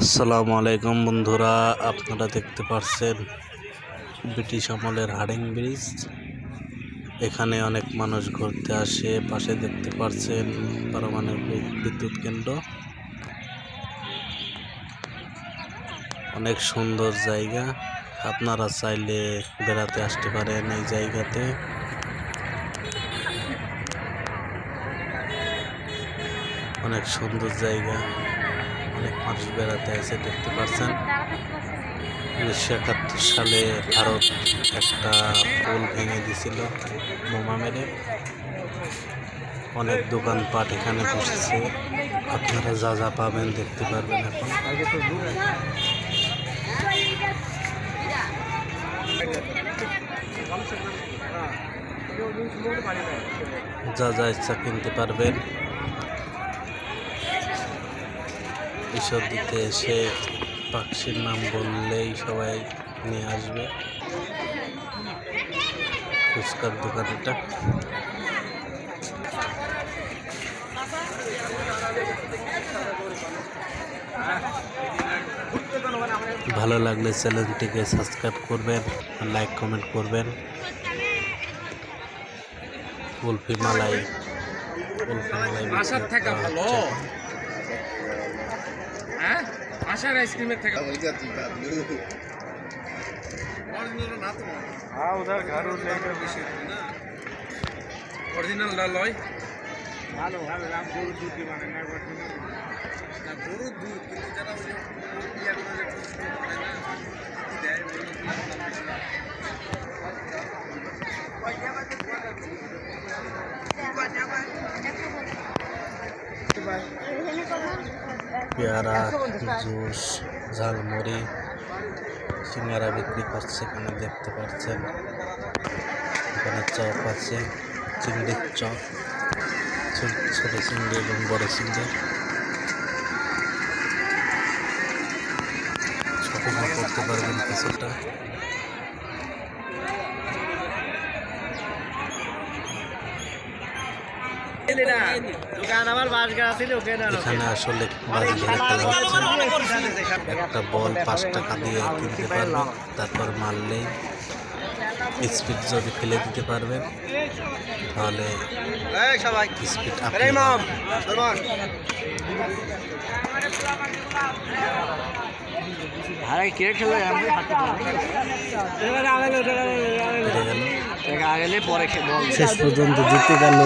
আসসালামু আলাইকুম বন্ধুরা, আপনারা দেখতে পাচ্ছেন ব্রিটিশ আমলের হাডিং ব্রিজ। এখানে অনেক মানুষ ঘুরতে আসে, পাশে দেখতে পাচ্ছেন পারমাণবিক বিদ্যুৎ কেন্দ্র। অনেক সুন্দর জায়গা, আপনারা চাইলে বেড়াতে আসতে পারেন এই জায়গাতে। অনেক সুন্দর জায়গা। অনেক মানুষ বেড়াতে আসে দেখতে পাচ্ছেন উনিশশো একাত্তর সালে ভারত একটা পোল ভেঙে দিছিল বোমা মেরে। অনেক দোকানপাট এখানে বসেছে। আপনারা যা যা পাবেন দেখতে পারবেন এখন। যা যা ইচ্ছা কিনতে পারবেন। ঈশ্বর দিতে এসে পাখির নাম বললেই সবাই নিয়ে আসবে। ফুচকার দোকান এটা। ভালো লাগলে চ্যানেলটিকে সাবস্ক্রাইব করবেন লাইক কমেন্ট করবেন। কুলফি মালাই কুলফি মালাই আসার থেকে ভালো আসার আইসক্রিমের থেকে हाँ उधर घर उर लेकर অরিজিনালটা লয় ভালো ভালো রাম গরু দুধ দিবা না গরুর দুধ কিন্তু যারা ওই যে ইয়াগুলো যে প্রস্তুত করে না কি দেয় ওগুলো দাম বেশি না। পেয়ারা, জুস, ঝালমুড়ি, সিঙ্গারা বিক্রি করছে এখানে, দেখতে পাচ্ছেন। এখানে চপ আছে, চিংড়ির চপ, ছোটো, ছোট চিংড়ি এবং বড় চিংড়ি। শপিং করতে পারবেন কিছুটা। এখানে আসলে বাজি ধরে খেলা একটা বল পাঁচ টাকা দিয়ে কিনতে পারবেন তারপর মারলেই স্পিড যদি ফেলে দিতে পারবেন তাহলে সবাই। স্পিড আরে কে খেলে। শেষ পর্যন্ত জিতে গেল।